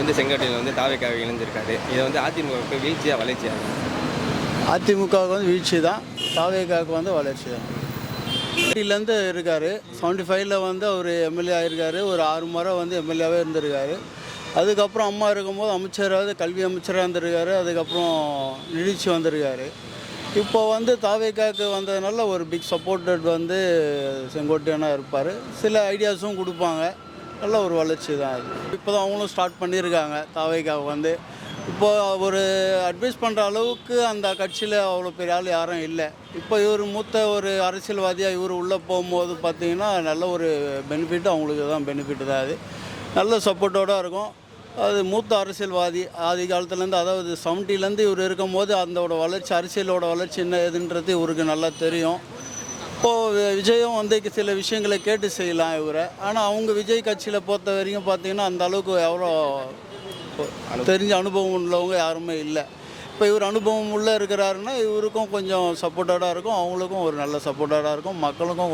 வந்து செங்கோட்டையில் வந்து தாவேக்காவை இணைஞ்சிருக்காரு. இதை வந்து அதிமுகவுக்கு வீழ்ச்சியாக வளர்ச்சியாக அதிமுகவுக்கு வந்து வீழ்ச்சி தான். தாவேகாவுக்கு வந்து வளர்ச்சி தான். இருந்து இருக்கார். செவன்டி ஃபைவ்ல வந்து அவர் எம்எல்ஏ ஆகிருக்காரு ஒரு ஆறு முறை வந்து எம்எல்ஏவே இருந்திருக்காரு. அதுக்கப்புறம் அம்மா இருக்கும்போது அமைச்சராவது கல்வி அமைச்சராக இருந்திருக்காரு. அதுக்கப்புறம் நிதிச்சு வந்திருக்காரு. இப்போ வந்து தாவேக்காக்கு வந்ததுனால ஒரு பிக் சப்போர்ட்டட் வந்து செங்கோட்டையனாக இருப்பார். சில ஐடியாஸும் கொடுப்பாங்க. நல்ல ஒரு வளர்ச்சி தான் அது. இப்போ தான் அவங்களும் ஸ்டார்ட் பண்ணியிருக்காங்க தாவைக்காக வந்து. இப்போது ஒரு அட்வைஸ் பண்ணுற அளவுக்கு அந்த கட்சியில் அவ்வளோ பெரிய ஆள் யாரும் இல்லை. இப்போ இவர் மூத்த ஒரு அரசியல்வாதியாக இவர் உள்ளே போகும்போது பார்த்தீங்கன்னா நல்ல ஒரு பெனிஃபிட் அவங்களுக்கு தான் பெனிஃபிட் தான் அது. நல்ல சப்போர்ட்டோடு இருக்கும். அது மூத்த அரசியல்வாதி ஆதி காலத்துலேருந்து அதாவது செவன்ட்டிலேருந்து இவர் இருக்கும்போது அதோட வளர்ச்சி அரசியலோட வளர்ச்சி என்ன எதுன்றது இவருக்கு நல்லா தெரியும். இப்போது விஜயும் வந்து சில விஷயங்களை கேட்டு செய்யலாம் இவரை. ஆனால் அவங்க விஜய் கட்சியில் பொறுத்த வரைக்கும் பார்த்தீங்கன்னா அந்த அளவுக்கு எவ்வளோ தெரிஞ்ச அனுபவம் உள்ளவங்க யாருமே இல்லை. இப்போ இவர் அனுபவம் உள்ளே இருக்கிறாருன்னா இவருக்கும் கொஞ்சம் சப்போர்ட்டடாக இருக்கும் அவங்களுக்கும் ஒரு நல்ல சப்போர்ட்டடாக இருக்கும் மக்களுக்கும்